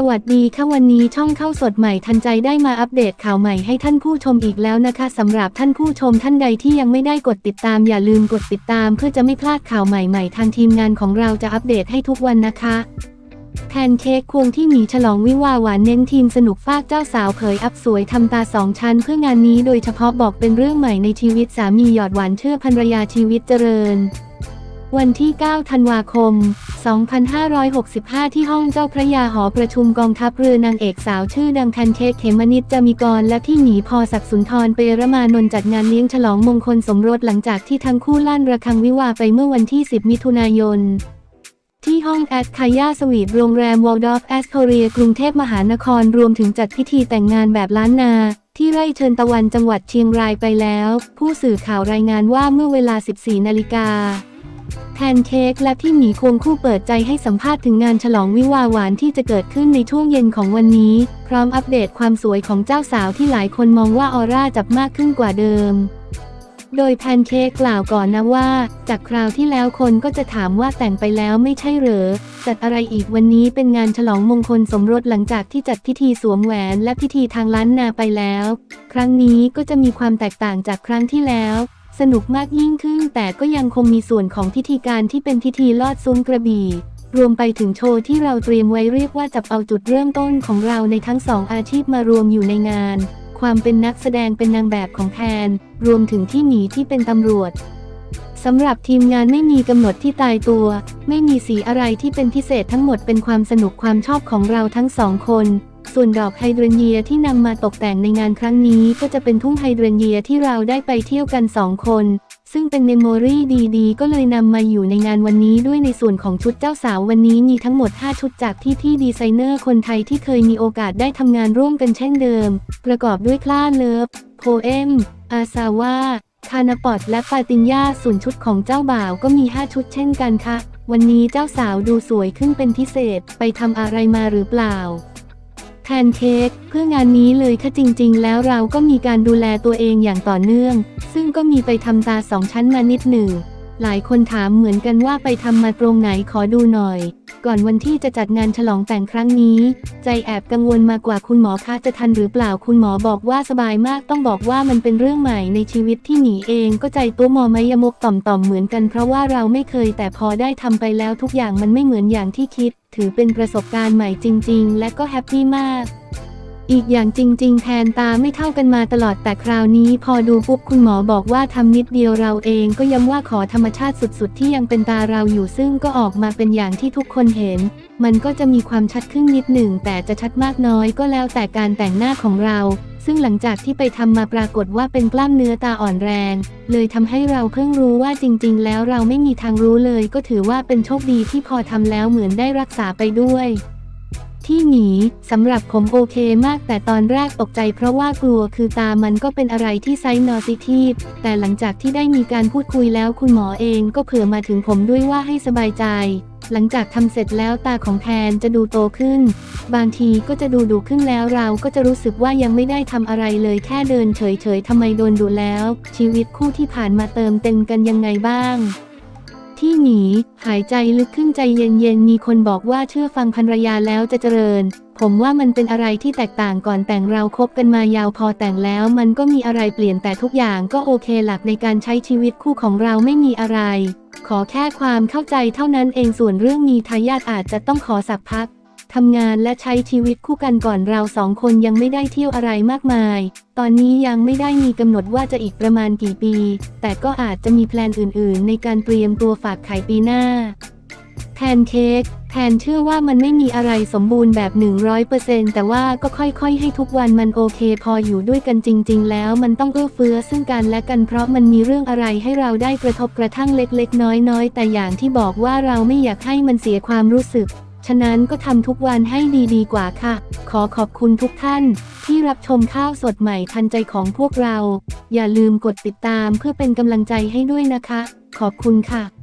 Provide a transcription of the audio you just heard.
สวัสดีค่ะวันนี้ช่องเข้าสดใหม่ทันใจได้มาอัปเดตข่าวใหม่ให้ท่านผู้ชมอีกแล้วนะคะสำหรับท่านผู้ชมท่านใดที่ยังไม่ได้กดติดตามอย่าลืมกดติดตามเพื่อจะไม่พลาดข่าวใหม่ๆ ทางทีมงานของเราจะอัปเดตให้ทุกวันนะคะแพนเค้กควงที่หมีฉลองวิวาหวานเน้นทีมสนุกฟากเจ้าสาวเผยอัพสวยทำตาสองชั้นเพื่องานนี้โดยเฉพาะบอกเป็นเรื่องใหม่ในชีวิตสามีหยอดหวานเชื่อภรรยาชีวิตเจริญ วันที่ 9 ธันวาคม 2565 ที่ห้องเจ้าพระยาหอประชุมกองทัพเรือนางเอกสาวชื่อดังแพนเค้กเขมนิดจามิกร และพี่หมีพอศักดิ์สุนทรเปรมานนจัดงานเลี้ยงฉลองมงคลสมรสหลังจากที่ทั้งคู่ลั่นระฆังวิวาไปเมื่อวันที่ 10 มิถุนายนที่ห้องแอดคายาสวีทโรงแรมวอลดอฟแอสโ o เรียกรุงเทพมหานครรวมถึงจัดพิธีแต่งงานแบบล้านนา ที่ไร่เชิญตะวันจังหวัดเชียงรายไปแล้ว ผู้สื่อข่าวรายงานว่าเมื่อเวลา 14 นาฬิกา แพนเค้กและพี่หมีควงคู่เปิดใจให้สัมภาษณ์ถึงงานฉลองวิวาหวานที่จะเกิดขึ้นในช่วงเย็นของวันนี้ พร้อมอัปเดตความสวยของเจ้าสาวที่หลายคนมองว่าออร่าจับมากขึ้นกว่าเดิม โดยแพนเค้กกล่าวก่อนนะว่า จากคราวที่แล้วคนก็จะถามว่าแต่งไปแล้วไม่ใช่เหรอ จัดอะไรอีกวันนี้เป็นงานฉลองมงคลสมรสหลังจากที่จัดพิธีสวมแหวนและพิธีทางล้านนาไปแล้ว ครั้งนี้ก็จะมีความแตกต่างจากครั้งที่แล้ว สนุกมากยิ่งขึ้น แต่ก็ยังคงมีส่วนของพิธีการที่เป็นพิธีลอดซุ้มกระบี่รวมไปถึงโชว์ที่เราเตรียมไว้เรียกว่าจับเอาจุดเริ่มต้นของเราในทั้งสองอาชีพมารวมอยู่ในงาน ความเป็นนักแสดงเป็นนางแบบของแพนรวมถึงที่หมีที่เป็นตำรวจสำหรับทีมงานไม่มีกำหนดที่ตายตัว ไม่มีสีอะไรที่เป็นพิเศษทั้งหมดเป็นความสนุกความชอบของเราทั้งสองคน ส่วนดอกไฮเดรเนียที่นำมาตกแต่งในงานครั้งนี้ก็จะเป็นทุ่งไฮเดรเนียที่เราได้ไปเที่ยวกันสองคน ซึ่งเป็นเมมโมรี่ดีๆ ก็เลยนำมาอยู่ในงานวันนี้ด้วยในส่วนของชุดเจ้าสาววันนี้มีทั้งหมด 5 ชุดจากที่ที่ดีไซเนอร์คนไทยที่เคยมีโอกาสได้ทำงานร่วมกันเช่นเดิม ประกอบด้วยคล้าเลิฟโพเอมอาซาวาคานาปอดและฟาตินยาส่วนชุดของเจ้าบ่าวก็มี 5 ชุดเช่นกันค่ะ วันนี้เจ้าสาวดูสวยขึ้นเป็นพิเศษไปทำอะไรมาหรือเปล่า แพนเค้กเพื่องานนี้เลยค่ะจริง ๆ แล้วเราก็มีการดูแลตัวเองอย่างต่อเนื่อง ซึ่งก็มีไปทำตาสองชั้นมานิดหนึ่ง หลายคนถามเหมือนกันว่าไปทำมาตรงไหนขอดูหน่อย ก่อนวันที่จะจัดงานฉลองแต่งครั้งนี้ ใจแอบกังวลมากกว่าคุณหมอคะจะทันหรือเปล่าคุณหมอบอกว่าสบายมากต้องบอกว่ามันเป็นเรื่องใหม่ในชีวิตที่หนีเองก็ใจตัวมอมยมกต่อมๆเหมือนกันเพราะว่าเราไม่เคยแต่พอได้ทำไปแล้วทุกอย่างมันไม่เหมือนอย่างที่คิด ถือเป็นประสบการณ์ใหม่จริง ๆ และก็แฮปปี้มาก อีกอย่างจริง ๆ แทนตาไม่เท่ากันมาตลอดแต่คราวนี้ พอดูปุ๊บคุณหมอบอกว่าทำนิดเดียวเราเองก็ย้ำว่าขอธรรมชาติสุด ๆ ที่ยังเป็นตาเราอยู่ซึ่งก็ออกมาเป็นอย่างที่ทุกคนเห็น มันก็จะมีความชัดขึ้นนิดหนึ่งแต่จะชัดมากน้อยก็แล้วแต่การแต่งหน้าของเรา ซึ่งหลังจากที่ไปทำมาปรากฏว่าเป็นกล้ามเนื้อตาอ่อนแรง เลยทำให้เราเพิ่งรู้ว่าจริง ๆ แล้วเราไม่มีทางรู้เลย ก็ถือว่าเป็นโชคดีที่พอทำแล้วเหมือนได้รักษาไปด้วย ที่หนีสำหรับผมโอเคมากแต่ตอนแรกตกใจเพราะว่ากลัวคือตามันก็เป็นอะไรที่ไซนอซิทีฟแต่หลังจากที่ได้มีการพูดคุยแล้วคุณหมอเองก็เผื่อมาถึงผมด้วยว่าให้สบายใจ หลังจากทำเสร็จแล้วตาของแทนจะดูโตขึ้น บางทีก็จะดูดุขึ้นแล้วเราก็จะรู้สึกว่ายังไม่ได้ทำอะไรเลยแค่เดินเฉยๆทำไมโดนดุแล้ว ชีวิตคู่ที่ผ่านมาเติมเต็มกันยังไงบ้าง ที่หนี หายใจลึกขึ้นใจเย็นๆ มีคนบอกว่าเชื่อฟังภรรยาแล้วจะเจริญ ผมว่ามันเป็นอะไรที่แตกต่างก่อนแต่งเราครบกันมายาวพอแต่งแล้ว มันก็มีอะไรเปลี่ยนแต่ทุกอย่างก็โอเคหลักในการใช้ชีวิตคู่ของเราไม่มีอะไร ขอแค่ความเข้าใจเท่านั้นเองส่วนเรื่องมีทายาทอาจจะต้องขอสักพัก ทำงานและใช้ชีวิตคู่กันก่อนเราสองคนยังไม่ได้เที่ยวอะไรมากมาย ตอนนี้ยังไม่ได้มีกำหนดว่าจะอีกประมาณกี่ปี แต่ก็อาจจะมีแพลนอื่นๆ ในการเตรียมตัวฝากไข่ปีหน้า แพนเค้กแทนเชื่อว่ามันไม่มีอะไรสมบูรณ์แบบ 100%แต่ว่าก็ค่อยๆ ให้ทุกวันมันโอเค พออยู่ด้วยกันจริง ๆ แล้วมันต้องเอื้อเฟื้อซึ่งกันและกันเพราะมันมีเรื่องอะไรให้เราได้กระทบกระทั่งเล็ก ๆ น้อยๆ แต่อย่างที่บอกว่าเราไม่อยากให้มันเสียความรู้สึก ฉะนั้นก็ทำทุกวันให้ดีๆกว่าค่ะ ขอขอบคุณทุกท่าน ที่รับชมข้าวสดใหม่ทันใจของพวกเรา อย่าลืมกดติดตามเพื่อเป็นกำลังใจให้ด้วยนะคะ ขอบคุณค่ะ